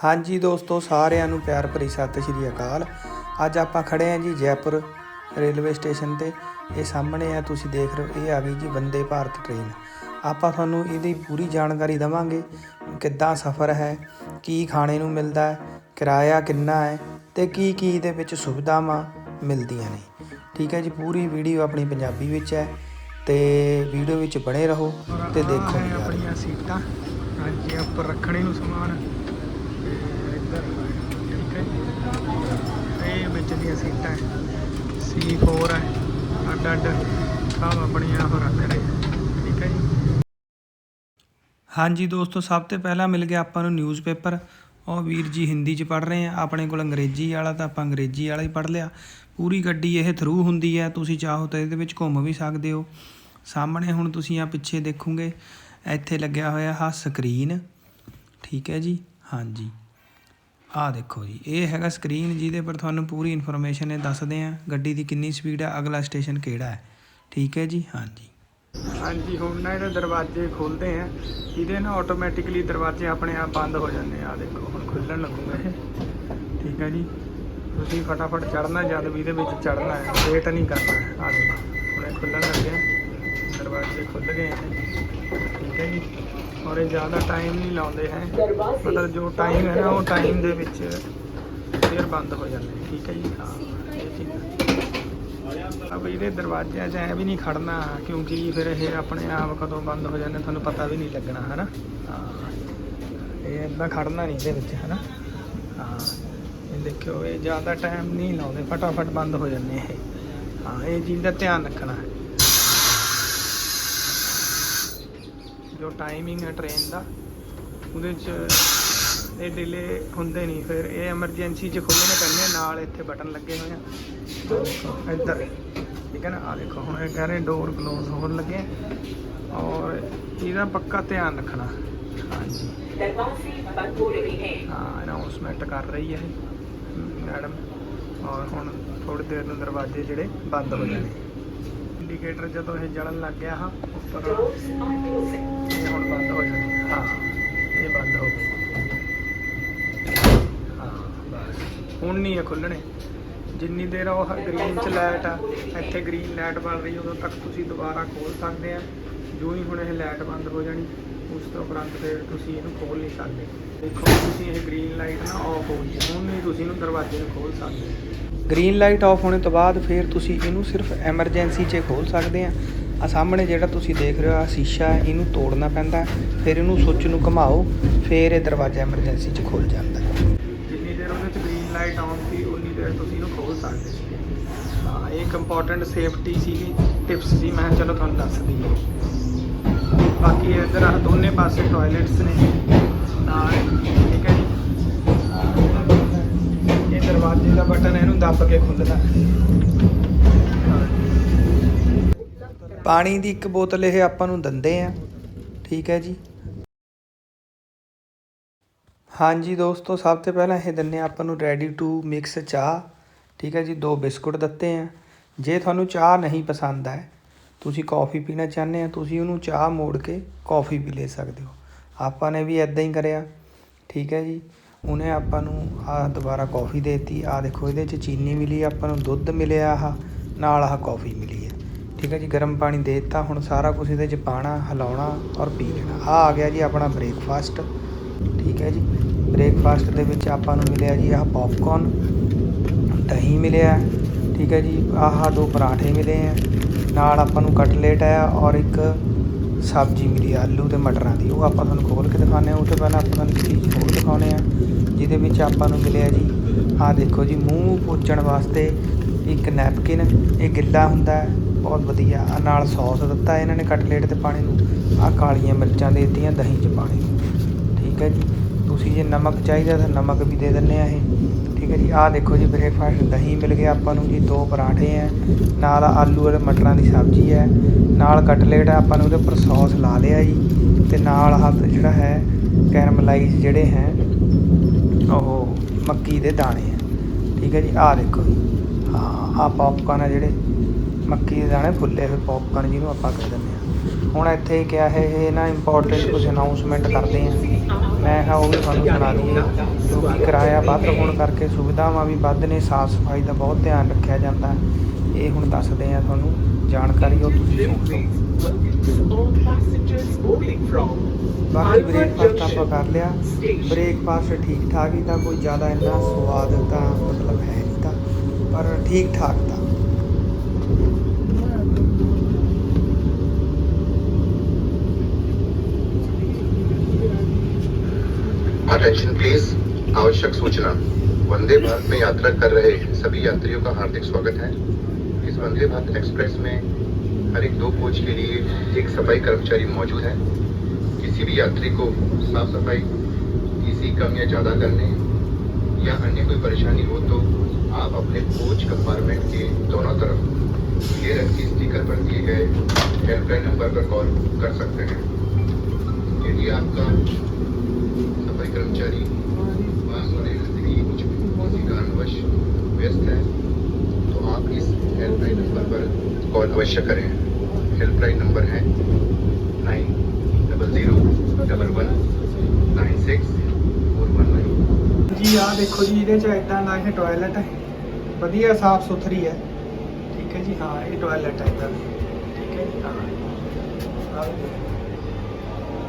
ਹਾਂਜੀ ਦੋਸਤੋ, ਸਾਰਿਆਂ ਨੂੰ ਪਿਆਰ ਭਰੀ ਸਤਿ ਸ਼੍ਰੀ ਅਕਾਲ। ਅੱਜ ਆਪਾਂ ਖੜੇ ਆਂ ਜੀ ਜੈਪੁਰ ਰੇਲਵੇ ਸਟੇਸ਼ਨ ਤੇ। ਇਹ ਸਾਹਮਣੇ ਆ, ਤੁਸੀਂ ਦੇਖ ਰਹੇ ਹੋ, ਇਹ ਆ ਗਈ ਜੀ ਵੰਦੇ ਭਾਰਤ ਟ੍ਰੇਨ। ਆਪਾਂ ਤੁਹਾਨੂੰ ਇਹਦੀ ਪੂਰੀ ਜਾਣਕਾਰੀ ਦਵਾਂਗੇ ਕਿੱਦਾਂ ਸਫ਼ਰ ਹੈ, ਕੀ ਖਾਣੇ ਨੂੰ ਮਿਲਦਾ ਹੈ, ਕਿਰਾਇਆ ਕਿੰਨਾ ਹੈ ਤੇ ਕੀ ਕੀ ਇਹਦੇ ਵਿੱਚ ਸੁਵਿਧਾਵਾਂ ਮਿਲਦੀਆਂ ਨੇ। ਠੀਕ ਹੈ ਜੀ, ਪੂਰੀ ਵੀਡੀਓ ਆਪਣੀ ਪੰਜਾਬੀ ਵਿੱਚ ਹੈ ਤੇ ਵੀਡੀਓ ਵਿੱਚ ਬਣੇ ਰਹੋ ਤੇ ਦੇਖੋ। ਆਹ ਆਪਣੀਆਂ ਸੀਟਾਂ, ਹਾਂਜੀ ਉੱਪਰ ਰੱਖਣੇ ਨੂੰ ਸਮਾਨ ਤੇ ਇੱਧਰ ਠੀਕ ਹੈ ਜੀ। ਇਹ ਵਿੱਚ ਦੀਆਂ ਸੀਟਾਂ C4 ਹੈ। ਅੱਡ ਅੱਡ ਸਭ ਆਪਣੀਆਂ ਹੋ ਰੱਖਦੇ ਨੇ ਠੀਕ ਹੈ ਜੀ? ਹਾਂਜੀ ਦੋਸਤੋ, ਸਭ ਤੋਂ ਪਹਿਲਾਂ ਮਿਲ ਗਿਆ ਆਪਾਂ ਨੂੰ ਨਿਊਜ਼ਪੇਪਰ ਉਹ ਵੀਰ ਜੀ ਹਿੰਦੀ ਚ ਪੜ੍ਹ ਰਹੇ ਆ। ਆਪਣੇ ਕੋਲ ਅੰਗਰੇਜ਼ੀ ਵਾਲਾ ਤਾਂ ਆਪਾਂ ਅੰਗਰੇਜ਼ੀ ਵਾਲਾ ਹੀ ਪੜ੍ਹ ਲਿਆ। ਪੂਰੀ ਗੱਡੀ ਇਹ ਥਰੂ ਹੁੰਦੀ ਹੈ। ਤੁਸੀਂ ਚਾਹੋ ਤਾਂ ਇਹਦੇ ਵਿੱਚ ਘੁੰਮ ਵੀ ਸਕਦੇ ਹੋ। ਸਾਹਮਣੇ ਹੁਣ ਤੁਸੀਂ ਆ ਪਿੱਛੇ ਦੇਖੋਗੇ। ਇੱਥੇ ਲੱਗਿਆ ਹੋਇਆ ਹਾ ਸਕਰੀਨ ਠੀਕ ਹੈ ਜੀ? ਹਾਂਜੀ। ਆਹ ਦੇਖੋ ਜੀ, ਇਹ ਹੈਗਾ ਸਕਰੀਨ ਜਿਹਦੇ ਪਰ ਤੁਹਾਨੂੰ ਪੂਰੀ ਇਨਫੋਰਮੇਸ਼ਨ ਇਹ ਦੱਸਦੇ ਆ, ਗੱਡੀ ਦੀ ਕਿੰਨੀ ਸਪੀਡ ਹੈ ਅਗਲਾ ਸਟੇਸ਼ਨ ਕਿਹੜਾ ਹੈ। ਠੀਕ ਹੈ ਜੀ? ਹਾਂਜੀ। ਹਾਂਜੀ, ਹੁਣ ਨਾ ਇਹਦੇ ਦਰਵਾਜ਼ੇ ਖੁੱਲਦੇ ਆ, ਇਹਦੇ ਨਾ ਆਟੋਮੈਟਿਕਲੀ ਦਰਵਾਜ਼ੇ ਆਪਣੇ ਆਪ ਬੰਦ ਹੋ ਜਾਂਦੇ ਆ। ਆਹ ਦੇਖੋ, ਹੁਣ ਖੁੱਲਣ ਲੱਗੂਗਾ ਇਹ। ਠੀਕ ਹੈ ਜੀ? ਤੁਸੀਂ ਫਟਾਫਟ ਚੜਨਾ ਜਦ ਵੀ ਇਹਦੇ ਵਿੱਚ ਚੜਨਾ ਹੈ ਵੇਟ ਨਹੀਂ ਕਰਨਾ ਆ ਦੇਖੋ, ਹੁਣ ਇਹ ਖੁੱਲਣ ਲੱਗਿਆ ਦਰਵਾਜ਼ੇ ਖੁੱਲ ਗਏ ਠੀਕ ਹੈ ਜੀ? ਔਰ ਇਹ ਜ਼ਿਆਦਾ ਟਾਈਮ ਨਹੀਂ ਲਾਉਂਦੇ ਹੈ। ਮਤਲਬ ਜੋ ਟਾਈਮ ਹੈ ਨਾ ਉਹ ਟਾਈਮ ਦੇ ਵਿੱਚ ਫਿਰ ਬੰਦ ਹੋ ਜਾਂਦੇ ਠੀਕ ਹੈ ਜੀ? ਹਾਂ ਇਹ ਚੀਜ਼। ਅਬ ਇਹਦੇ ਦਰਵਾਜ਼ਿਆਂ 'ਚ ਐ ਵੀ ਨਹੀਂ ਖੜਨਾ ਕਿਉਂਕਿ ਫਿਰ ਇਹ ਆਪਣੇ ਆਪ ਕਦੋਂ ਬੰਦ ਹੋ ਜਾਂਦੇ ਤੁਹਾਨੂੰ ਪਤਾ ਵੀ ਨਹੀਂ ਲੱਗਣਾ ਹਨਾ? ਹਾਂ ਇਹ ਇਦਾਂ ਖੜਨਾ ਨਹੀਂ ਇਹਦੇ ਵਿੱਚ ਹਨਾ? ਹਾਂ ਇਹ ਦੇਖਿਓ ਇਹ ਜ਼ਿਆਦਾ ਟਾਈਮ ਨਹੀਂ ਲਾਉਂਦੇ ਫਟਾਫਟ ਬੰਦ ਹੋ ਜਾਂਦੇ ਇਹ। ਹਾਂ ਇਹ ਚੀਜ਼ ਦਾ ਧਿਆਨ ਰੱਖਣਾ ਹੈ। ਜੋ ਟਾਈਮਿੰਗ ਹੈ ਟ੍ਰੇਨ ਦਾ, ਉਹਦੇ 'ਚ ਇਹ ਡਿਲੇ ਹੁੰਦੇ ਨਹੀਂ। ਫਿਰ ਇਹ ਐਮਰਜੈਂਸੀ 'ਚ ਖੋਲ੍ਹਣੇ ਪੈਂਦੇ ਨਾਲ ਇੱਥੇ ਬਟਨ ਲੱਗੇ ਹੋਏ ਆ। ਇੱਧਰ, ਠੀਕ ਹੈ ਨਾ? ਆ ਦੇਖੋ, ਹੁਣ ਇਹ ਕਹਿ ਰਹੇ ਡੋਰ ক্লোਜ਼ ਹੋਣ ਲੱਗੇ ਔਰ ਇਹਦਾ ਪੱਕਾ ਧਿਆਨ ਰੱਖਣਾ। ਹਾਂਜੀ। ਹਾਂ ਅਨਾਉਂਸਮੈਂਟ ਕਰ ਰਹੀ ਹੈ ਮੈਡਮ। ਔਰ ਹੁਣ ਥੋੜੀ ਦੇਰ ਨੂੰ ਦਰਵਾਜ਼ੇ ਜਿਹੜੇ ਬੰਦ ਹੋ ਜਾਣੇ। ਇੰਡੀਕੇਟਰ ਜਦੋਂ ਇਹ ਜਲਣ ਲੱਗ ਗਿਆ ਹਾਂ ਉੱਪਰ. ਇਹ ਹੁਣ ਬੰਦ ਹੋ ਜਾਣੇ। ਹਾਂ ਇਹ ਬੰਦ ਹੋ ਗਏ ਹਾਂ ਬਸ। ਹੁਣ ਨਹੀਂ ਇਹ ਖੁੱਲਣੇ ਜਿੰਨੀ ਦੇਰ ਉਹ ਗ੍ਰੀਨ ਚ ਲਾਈਟ ਆ ਇੱਥੇ ਗ੍ਰੀਨ ਲਾਈਟ ਬਲ ਰਹੀ ਉਦੋਂ ਤੱਕ ਤੁਸੀਂ ਦੁਬਾਰਾ ਖੋਲ ਸਕਦੇ ਆ। ਜੋ ਹੀ ਹੁਣ ਇਹ ਲਾਈਟ ਬੰਦ ਹੋ ਜਾਣੀ ਉਸ ਤੋਂ ਉਪਰੰਤ ਫਿਰ ਤੁਸੀਂ ਇਹਨੂੰ ਖੋਲ ਨਹੀਂ ਸਕਦੇ। ਦੇਖੋ ਤੁਸੀਂ ਇਹ ਗ੍ਰੀਨ ਲਾਈਟ ਨਾ ਆਫ ਹੋ ਗਈ। ਹੁਣ ਨਹੀਂ ਤੁਸੀਂ ਇਹਨੂੰ ਦਰਵਾਜ਼ੇ ਨੂੰ ਖੋਲ ਸਕਦੇ। ਗ੍ਰੀਨ ਲਾਈਟ ਆਫ ਹੋਣੇ ਤੋਂ ਬਾਅਦ ਫਿਰ ਤੁਸੀਂ ਇਹਨੂੰ ਸਿਰਫ ਐਮਰਜੈਂਸੀ 'ਚ ਖੋਲ ਸਕਦੇ ਆ। ਆ ਸਾਹਮਣੇ ਜਿਹੜਾ ਤੁਸੀਂ ਦੇਖ ਰਹੇ ਹੋ ਆ ਸ਼ੀਸ਼ਾ ਇਹਨੂੰ ਤੋੜਨਾ ਪੈਂਦਾ ਫਿਰ ਇਹਨੂੰ ਸੁੱਚ ਨੂੰ ਘੁਮਾਓ, ਫਿਰ ਇਹ ਦਰਵਾਜ਼ਾ ਐਮਰਜੈਂਸੀ 'ਚ ਖੁੱਲ ਜਾਂਦਾ ਜਿੰਨੀ ਦੇਰ ਉਹਦੇ ਚ ਗ੍ਰੀਨ ਲਾਈਟ ਆਨ ਸੀ ਉਨੀ ਦੇਰ ਤੁਸੀਂ ਇਹਨੂੰ ਖੋਲ ਸਕਦੇ ਸੀ ਹਾਂ, ਇਹ ਇੱਕ ਇੰਪੋਰਟੈਂਟ ਸੇਫਟੀ ਸੀਗੀ ਟਿਪਸ ਸੀ, ਮੈਂ ਚਲੋ ਤੁਹਾਨੂੰ ਦੱਸ ਦਈਏ। ਬਾਕੀ ਇੱਧਰ ਆ ਦੋਨੇ ਪਾਸੇ ਟਾਇਲਟਸ ਨੇ। ਤਾਂ ਠੀਕ ਦਰਵਾਜ਼ੇ ਦਾ ਬਟਨ, ਇਹਨੂੰ ਦੱਬ ਕੇ ਖੁੱਲਦਾ ਪਾਣੀ ਦੀ ਇੱਕ ਬੋਤਲ ਇਹ ਆਪਾਂ ਨੂੰ ਦਿੰਦੇ ਆ। ਠੀਕ ਹੈ ਜੀ। ਹਾਂਜੀ ਦੋਸਤੋ, ਸਭ ਤੋਂ ਪਹਿਲਾਂ ਇਹ ਦਿੰਦੇ ਆ ਆਪਾਂ ਨੂੰ ਰੈਡੀ ਟੂ ਮਿਕਸ ਚਾਹ। ਠੀਕ ਹੈ ਜੀ, ਦੋ ਬਿਸਕੁਟ ਦਿੱਤੇ ਆ। ਜੇ ਤੁਹਾਨੂੰ ਚਾਹ ਨਹੀਂ ਪਸੰਦ ਹੈ ਤੁਸੀਂ ਕੌਫੀ ਪੀਣਾ ਚਾਹੁੰਦੇ ਆ, ਤੁਸੀਂ ਉਹਨੂੰ ਚਾਹ ਮੋੜ ਕੇ ਕੌਫੀ ਵੀ ਲੈ ਸਕਦੇ ਹੋ। ਆਪਾਂ ਨੇ ਵੀ ਇਦਾਂ ਹੀ ਕਰਿਆ। ਠੀਕ ਹੈ ਜੀ। ਉਹਨੇ ਆਪਾਂ ਨੂੰ ਆਹ ਦੁਬਾਰਾ ਕੌਫੀ ਦੇਤੀ। ਆਹ ਦੇਖੋ, ਇਹਦੇ 'ਚ ਚੀਨੀ ਮਿਲੀ, ਆਪਾਂ ਨੂੰ ਦੁੱਧ ਮਿਲਿਆ ਆਹ, ਨਾਲ ਆਹ ਕੌਫੀ ਮਿਲੀ ਹੈ। ਠੀਕ ਹੈ ਜੀ, ਗਰਮ ਪਾਣੀ ਦੇ ਦਿੱਤਾ, ਹੁਣ ਸਾਰਾ ਕੁਝ ਇਹਦੇ 'ਚ ਪਾਣਾ ਹਿਲਾਉਣਾ ਔਰ ਪੀ ਲੈਣਾ। ਆਹ ਆ ਗਿਆ ਜੀ ਆਪਣਾ ਬ੍ਰੇਕਫਾਸਟ ਠੀਕ ਹੈ ਜੀ ਬ੍ਰੇਕਫਾਸਟ ਦੇ ਵਿੱਚ ਆਪਾਂ ਨੂੰ ਮਿਲਿਆ ਜੀ ਆਹ ਪੌਪਕਾਰਨ ਦਹੀਂ ਮਿਲਿਆ, ਠੀਕ ਹੈ ਜੀ, ਆਹ ਦੋ ਪਰਾਠੇ ਮਿਲੇ ਆ ਨਾਲ ਆਪਾਂ ਨੂੰ ਕਟਲੇਟ ਹੈ ਔਰ ਇੱਕ ਸਬਜ਼ੀ ਮਿਲੀ, ਆਲੂ ਤੇ ਮਟਰਾਂ ਦੀ। ਉਹ ਆਪਾਂ ਤੁਹਾਨੂੰ ਖੋਲ ਕੇ ਦਿਖਾਉਂਦੇ ਆ ਉਹ ਤੋਂ ਪਹਿਲਾਂ ਆਪਾਂ ਤੁਹਾਨੂੰ ਚੀਜ਼ ਹੋਰ ਦਿਖਾਉਂਦੇ ਆ ਜਿਹਦੇ ਵਿੱਚ ਆਪਾਂ ਨੂੰ ਮਿਲਿਆ ਜੀ, ਆਹ ਦੇਖੋ ਜੀ, ਮੂੰਹ ਪੋਚਣ ਵਾਸਤੇ ਇੱਕ ਨੈਪਕਿਨ, ਇਹ ਗਿੱਲਾ ਹੁੰਦਾ ਬਹੁਤ ਵਧੀਆ। ਆਹ ਨਾਲ ਸੌਸ ਦਿੱਤਾ ਇਹਨਾਂ ਨੇ ਕਟਲੇਟ ਤੇ ਪਾਣੀ ਨੂੰ। ਆਹ ਕਾਲੀਆਂ ਮਿਰਚਾਂ ਦੇ ਦਿੱਤੀਆਂ ਦਹੀਂ 'ਚ ਪਾਣੀ ਨੂੰ। ਠੀਕ ਹੈ ਜੀ? ਤੁਸੀਂ ਜੇ ਨਮਕ ਚਾਹੀਦਾ ਤਾਂ ਨਮਕ ਵੀ ਦੇ ਦਿੰਦੇ ਆ ਇਹ। ਠੀਕ ਹੈ ਜੀ? ਆਹ ਦੇਖੋ ਜੀ, ਬ੍ਰੇਕਫਾਸਟ ਦਹੀਂ ਮਿਲ ਗਿਆ ਆਪਾਂ ਨੂੰ ਜੀ, ਦੋ ਪਰਾਂਠੇ ਹੈ ਨਾਲ ਆਲੂ ਅਤੇ ਮਟਰਾਂ ਦੀ ਸਬਜ਼ੀ ਹੈ ਨਾਲ ਕਟਲੇਟ ਆਪਾਂ ਨੂੰ ਉਹਦੇ ਉੱਪਰ ਸੌਸ ਲਾ ਲਿਆ ਜੀ। ਤੇ ਨਾਲ ਆਹ ਜਿਹੜਾ ਹੈ, ਕੈਰਮਲਾਈਜ਼ ਜਿਹੜੇ ਹੈ ਉਹ ਮੱਕੀ ਦੇ ਦਾਣੇ ਆ। ਠੀਕ ਹੈ ਜੀ, ਆਹ ਦੇਖੋ ਜੀ। ਹਾਂ, ਆਹ ਪੌਪਕਾਰਨ ਆ ਜਿਹੜੇ। ਮੱਕੀ ਦੇ ਦਾਣੇ ਫੁੱਲੇ ਹੋਏ ਪੌਪਕਾਰਨ ਜਿਹਨੂੰ ਆਪਾਂ ਕਹਿ ਦਿੰਦੇ ਆ ਹੁਣ ਇੱਥੇ ਕਿਹਾ ਹੈ ਇਹ ਨਾ ਇੰਪੋਰਟੈਂਟ ਕੁਝ ਅਨਾਉਂਸਮੈਂਟ ਕਰਦੇ ਆ। ਮੈਂ ਕਿਹਾ ਉਹ ਵੀ ਤੁਹਾਨੂੰ ਸੁਣਾ ਦਈਏ। ਕਿਉਂਕਿ ਕਿਰਾਇਆ ਵੱਧ ਹੋਣ ਕਰਕੇ ਸੁਵਿਧਾਵਾਂ ਵੀ ਵੱਧ ਨੇ ਸਾਫ਼ ਸਫ਼ਾਈ ਦਾ ਬਹੁਤ ਧਿਆਨ ਰੱਖਿਆ ਜਾਂਦਾ। ਇਹ ਹੁਣ ਦੱਸਦੇ ਆ ਤੁਹਾਨੂੰ। ਜਾਣਕਾਰੀ ਉਹ ਤੁਸੀਂ ਸੁਣ ਲਓ All passengers boarding from ਬਾਕੀ ਬ੍ਰੇਕਫਾਸਟ ਆਪਾਂ ਕਰ ਲਿਆ ਬ੍ਰੇਕਫਾਸਟ ਠੀਕ ਠਾਕ ਹੀ ਤਾਂ ਕੋਈ ਜ਼ਿਆਦਾ ਇੰਨਾ ਸਵਾਦ ਤਾਂ ਮਤਲਬ ਹੈ ਨਹੀਂ ਤਾਂ ਪਰ ਠੀਕ ਠਾਕ ਤਾਂ अटेंशन प्लीज आवश्यक सूचना वंदे भारत में यात्रा कर रहे सभी यात्रियों का हार्दिक स्वागत है इस वंदे भारत एक्सप्रेस में हर एक दो कोच के लिए एक सफ़ाई कर्मचारी मौजूद है। किसी भी यात्री को साफ़ सफ़ाई, किसी कम या ज़्यादा करने या अन्य कोई परेशानी हो तो आप अपने कोच कंपार्टमेंट के दोनों तरफ़ क्लियरेंस की स्टिकर पर दिए गए हेल्पलाइन नंबर पर कॉल कर सकते हैं। यदि आपका सफ़ाई कर्मचारी कुछ कारणवश व्यस्त है इस हेल्पलाइन नंबर पर कॉल अवश्य करें। हेल्पलाइन नंबर है nine double zero double one nine six four one nine जी हाँ देखो जी ये इदा ना ही टॉयलेट है। वधिया साफ़ सुथरी है। ठीक है जी हाँ ये टॉयलेट है इधर। ठीक है जी हाँ।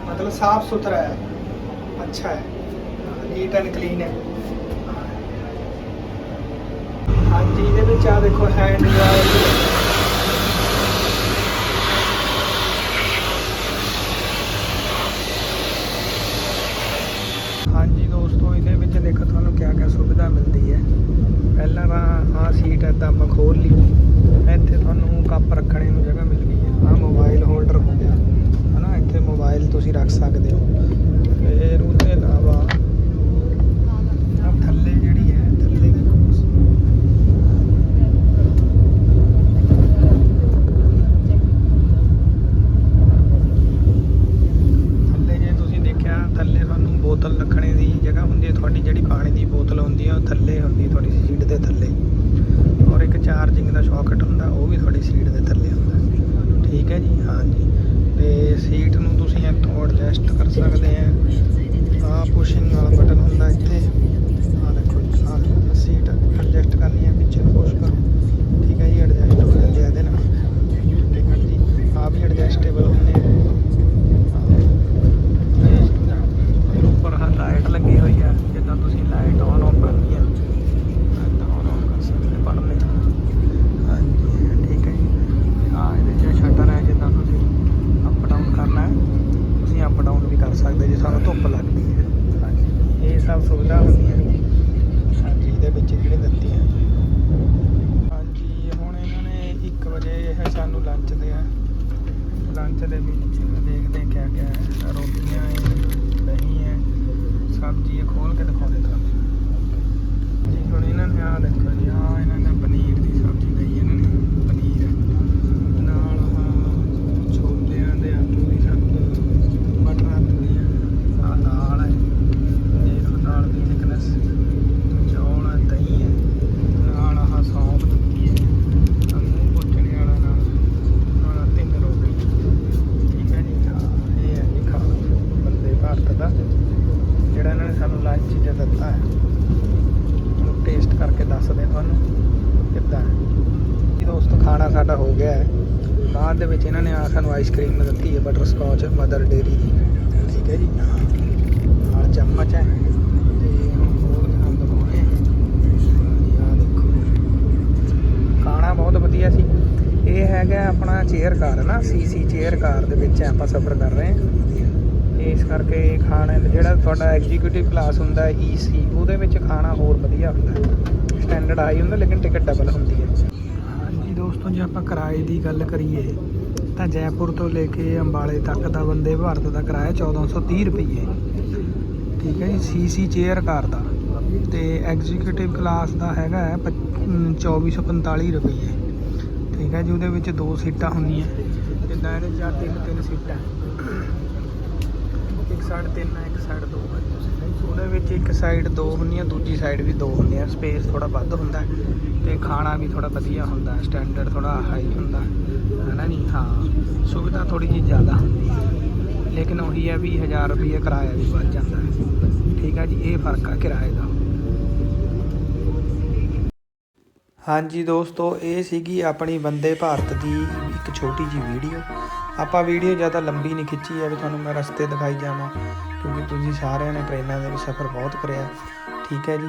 मतलब साफ़ सुथरा है। अच्छा है। नीट एंड क्लीन है। ਹਾਂਜੀ ਇਹਦੇ ਵਿੱਚ ਆ ਦੇਖੋ ਹੈਂਡ ਡਰਾਇਰ ਹਾਂਜੀ ਦੋਸਤੋ ਇਹਦੇ ਵਿੱਚ ਦੇਖੋ ਤੁਹਾਨੂੰ ਕਿਆ ਕਿਆ ਸੁਵਿਧਾ ਮਿਲਦੀ ਹੈ ਪਹਿਲਾਂ ਤਾਂ ਆਹ ਸੀਟ ਐਦਾਂ ਆਪਾਂ ਖੋਲ ਲਈ ਇੱਥੇ ਤੁਹਾਨੂੰ ਕੱਪ ਰੱਖਣੇ ਨੂੰ ਜਗ੍ਹਾ ਮਿਲ ਗਈ ਹੈ ਆਹ ਮੋਬਾਈਲ ਹੋਲਡਰ ਹੋ ਗਿਆ ਹਨਾ ਇੱਥੇ ਮੋਬਾਈਲ ਤੁਸੀਂ ਰੱਖ ਸਕਦੇ ਹੋ ਫਿਰ ਉਹਦੇ ਇਲਾਵਾ ਆਹ ਥੱਲੇ ਜਿਹੜੀ ਹੈ ਥੱਲੇ ਦੇਖੋ ਥੱਲੇ ਜੇ ਤੁਸੀਂ ਦੇਖਿਆ ਥੱਲੇ ਤੁਹਾਨੂੰ ਬੋਤਲ ਰੱਖਣੇ ਦੀ ਜਗ੍ਹਾ ਹੁੰਦੀ ਹੈ ਤੁਹਾਡੀ ਜਿਹੜੀ ਪਾਣੀ ਦੀ ਬੋਤਲ ਹੁੰਦੀ ਹੈ ਉਹ ਥੱਲੇ ਹੁੰਦੀ ਹੈ ਤੁਹਾਡੀ ਸੀਟ ਦੇ ਥੱਲੇ ਔਰ ਇੱਕ ਚਾਰਜਿੰਗ ਦਾ ਸੌਕਟ ਹੁੰਦਾ ਉਹ ਵੀ ਤੁਹਾਡੀ ਸੀਟ ਦੇ ਥੱਲੇ ਹੁੰਦਾ ਠੀਕ ਹੈ ਜੀ ਹਾਂਜੀ ਤੇ ਸੀਟ ਨੂੰ ਤੁਸੀਂ ਇੱਥੋਂ ਐਡਜਸਟ ਕਰ ਸਕਦੇ ਆ ਆ ਪੁਸ਼ਿੰਗ ਵਾਲਾ ਬਟਨ ਹੁੰਦਾ ਇੱਥੇ ਆ ਦੇਖੋ ਜੀ ਆਹ ਸੀਟ ਐਡਜਸਟ ਕਰਨੀ ਹੈ ਪਿੱਛੇ ਨੂੰ ਪੁਸ਼ ਕਰੋ ਠੀਕ ਹੈ ਜੀ ਐਡਜਸਟ ਹੋ ਜਾਂਦੀ ਹੈ ਇਹਦੇ ਨਾਲ ਠੀਕ ਹੈ ਜੀ ਆ ਵੀ ਐਡਜਸਟੇਬਲ ਹੁੰਦੇ ਆ ਇਹ ਉੱਪਰ ਹਾਂ ਲਾਈਟ ਲੱਗੀ ਹੋਈ ਆ ਜਿੱਦਾਂ ਤੁਸੀਂ ਲਾਈਟ ਆਨ ਆਫ ਕਰਨੀ ਆ ਤਾਂ ਆਨ ਆਫ ਕਰ ਸਕਦੇ ਪੜਨੇ ਹਾਂਜੀ ਠੀਕ ਹੈ ਜੀ ਆ ਇਹਦੇ ਚ ਸ਼ਟਰ ਹੈ ਜਿੱਦਾਂ ਤੁਸੀਂ ਅਪ ਡਾਊਨ ਕਰਨਾ ਹੈ ਤੁਸੀਂ ਅਪ ਡਾਊਨ ਵੀ ਕਰ ਸਕਦੇ ਜੇ ਤੁਹਾਨੂੰ ਧੁੱਪ ਲੱਗਦੀ ਹੈ। ਹਾਂਜੀ। ਇਹ ਸਭ ਸੁਵਿਧਾ ਹੁੰਦੀਆਂ ਹਾਂਜੀ ਇਹਦੇ ਵਿੱਚ ਜਿਹੜੇ ਦਿੱਤੀ ਹੈ। ਹਾਂਜੀ ਹੁਣ ਇਹਨਾਂ ਨੇ 1 ਵਜੇ ਇਹ ਸਾਨੂੰ ਲੰਚ ਦੇ ਆ। ਲੰਚ ਦੇ ਵਿੱਚ ਦੇਖਦੇ ਹਾਂ ਕਿਆ ਕਿਆ ਹੈ। ਰੋਟੀਆਂ ਹੈ ਦਹੀਂ ਹੈ ਸਬਜ਼ੀ ਹੈ ਖੋਲ ਕੇ ਦਿਖਾਉਂਦੇ ਤੁਹਾਨੂੰ ਜੀ ਹੁਣ ਇਹਨਾਂ ਨੇ ਆ ਦੇਖੋ ਜੀ ਆ ਇਹਨਾਂ ਨੇ ਪਨੀਰ ਦੀ ਸਬਜ਼ੀ ਲਈ ਇਹਨਾਂ ਨੇ ਪਨੀਰ ਨਾਲ ਆਹ ਛੋਲਿਆਂ ਦੇ ਆਲੂ ਦੀ ਸਬਜ਼ੀ ਮਟਰ ਆਲੂ ਦੀ ਆ ਦਾਲ ਹੈ ਦੇਖੋ ਦਾਲ ਦੀ thickness ਚੌਲ ਹੈ ਦਹੀਂ ਹੈ ਨਾਲ ਆਹ ਸੌਂਫ ਦਿੱਤੀ ਹੈ ਆਹ ਮੂੰਹ ਪੋਚਣੇ ਵਾਲਾ ਨਾਲ ਨਾਲ ਤਿੰਨ ਰੋਟੀ ਠੀਕ ਹੈ ਜੀ ਹਾਂ ਇਹ ਹੈ ਜੀ ਖਾਣਾ ਬੰਦੇ ਭਾਰਤ ਦਾ ਜਿਹੜਾ ਇਹਨਾਂ ਨੇ ਸਾਨੂੰ ਲੰਚ 'ਚ ਦਿੱਤਾ ਹੈ ਉਹਨੂੰ ਟੇਸਟ ਕਰਕੇ ਦੱਸਦੇ ਹਾਂ ਤੁਹਾਨੂੰ ਕਿੱਦਾਂ ਹੈ ਜੀ ਦੋਸਤੋ ਖਾਣਾ ਸਾਡਾ ਹੋ ਗਿਆ ਹੈ ਬਾਅਦ ਦੇ ਵਿੱਚ ਇਹਨਾਂ ਨੇ ਆ ਸਾਨੂੰ ਆਈਸਕ੍ਰੀਮ ਦਿੱਤੀ ਮਦਰ ਡੇਰੀ ਦੀ। ਠੀਕ ਹੈ ਜੀ? ਨਾਲ ਚਮਚ ਹੈ। ਖਾਣਾ ਬਹੁਤ ਵਧੀਆ ਸੀ। ਇਹ ਹੈਗਾ ਆਪਣਾ ਚੇਅਰ ਕਾਰ ਨਾ ਸੀਸੀ ਚੇਅਰ ਕਾਰ ਦੇ ਵਿੱਚ ਆਪਾਂ ਸਫ਼ਰ ਕਰ ਰਹੇ ਹਾਂ। ਇਸ ਕਰਕੇ ਖਾਣਾ ਜਿਹੜਾ ਤੁਹਾਡਾ ਐਗਜ਼ੀਕਿਊਟਿਵ ਕਲਾਸ ਹੁੰਦਾ ਹੈ ਈਸੀ ਉਹਦੇ ਵਿੱਚ ਖਾਣਾ ਹੋਰ ਵਧੀਆ ਹੁੰਦਾ ਹੈ। ਸਟੈਂਡਰਡ ਹਾਈ ਹੁੰਦਾ, ਲੇਕਿਨ ਟਿਕਟ ਡਬਲ ਹੁੰਦੀ ਹੈ। ਹਾਂਜੀ ਦੋਸਤੋ, ਜੇ ਆਪਾਂ ਕਿਰਾਏ ਦੀ ਗੱਲ ਕਰੀਏ ਤਾਂ ਜੈਪੁਰ ਤੋਂ ਲੈ ਕੇ ਅੰਬਾਲੇ ਤੱਕ ਦਾ ਬੰਦੇ ਭਾਰਤ ਦਾ ਕਿਰਾਇਆ 1430 ਰੁਪਏ ਠੀਕ ਹੈ ਜੀ ਸੀਸੀ ਚੇਅਰ ਕਾਰ ਦਾ। ਤੇ ਐਗਜ਼ੀਕਿਊਟਿਵ ਕਲਾਸ ਦਾ ਹੈਗਾ ਹੈ ਪੱਚ- ਅਮ 2445 ਰੁਪਏ ਠੀਕ ਹੈ ਜੀ, ਉਹਦੇ ਵਿੱਚ ਦੋ ਸੀਟਾਂ ਹੁੰਦੀਆਂ। ਜਿੱਦਾਂ ਇਹਦੇ ਚਾਰ, ਤਿੰਨ ਤਿੰਨ ਸੀਟਾਂ। ਇੱਕ ਸਾਈਡ ਤਿੰਨ ਹੈ, ਇੱਕ ਸਾਈਡ ਦੋ ਹੈ। ਉਹਦੇ ਵਿੱਚ ਇੱਕ ਸਾਈਡ ਦੋ ਹੁੰਦੀਆਂ, ਦੂਜੀ ਸਾਈਡ ਵੀ ਦੋ ਹੁੰਦੀਆਂ। ਸਪੇਸ ਥੋੜਾ ਵੱਧ ਹੁੰਦਾ ਹੈ ਤੇ ਖਾਣਾ ਵੀ ਥੋੜਾ ਵਧੀਆ ਹੁੰਦਾ ਸਟੈਂਡਰਡ ਥੋੜਾ ਹਾਈ ਹੁੰਦਾ ਹੈ ਨਾ ਨਹੀਂ ਹਾਂ, ਸੁਵਿਧਾ ਥੋੜੀ ਜਿਹੀ ਜ਼ਿਆਦਾ ਹੁੰਦੀ ਹੈ। ਲੇਕਿਨ ਉਹੀ ਹੈ ਵੀ 1000 ਰੁਪਏ ਕਿਰਾਇਆ ਵੀ ਵੱਧ ਜਾਂਦਾ ਹੈ। ਠੀਕ ਹੈ ਜੀ, ਇਹ ਫ਼ਰਕ ਆ ਕਿਰਾਏ ਦਾ। ਹਾਂਜੀ ਦੋਸਤੋ, ਇਹ ਸੀਗੀ ਆਪਣੀ ਬੰਦੇ ਭਾਰਤ ਦੀ ਇੱਕ ਛੋਟੀ ਜੀ ਵੀਡੀਓ। ਆਪਾਂ ਵੀਡੀਓ ਜ਼ਿਆਦਾ ਲੰਬੀ ਨਹੀਂ ਖਿੱਚੀ ਹੈ, ਵੀ ਤੁਹਾਨੂੰ ਮੈਂ ਰਸਤੇ ਦਿਖਾਈ ਜਾਵਾਂ, ਕਿਉਂਕਿ ਤੁਸੀਂ ਸਾਰਿਆਂ ਨੇ ਟ੍ਰੇਨਾਂ ਦੇ ਵਿੱਚ ਸਫ਼ਰ ਬਹੁਤ ਕਰਿਆ। ਠੀਕ ਹੈ ਜੀ।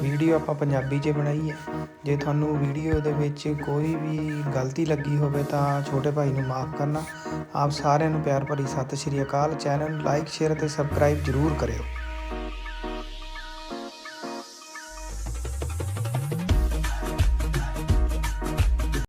ਵੀਡੀਓ ਆਪਾਂ ਪੰਜਾਬੀ 'ਚ ਬਣਾਈ ਹੈ। ਜੇ ਤੁਹਾਨੂੰ ਵੀਡੀਓ ਦੇ ਵਿੱਚ ਕੋਈ ਵੀ ਗਲਤੀ ਲੱਗੀ ਹੋਵੇ ਤਾਂ ਛੋਟੇ ਭਾਈ ਨੂੰ ਮਾਫ ਕਰਨਾ। ਆਪ ਸਾਰਿਆਂ ਨੂੰ ਪਿਆਰ ਭਰੀ ਸਤਿ ਸ਼੍ਰੀ ਅਕਾਲ। ਚੈਨਲ ਨੂੰ ਲਾਈਕ, ਸ਼ੇਅਰ ਅਤੇ ਸਬਸਕ੍ਰਾਈਬ ਜ਼ਰੂਰ ਕਰਿਓ।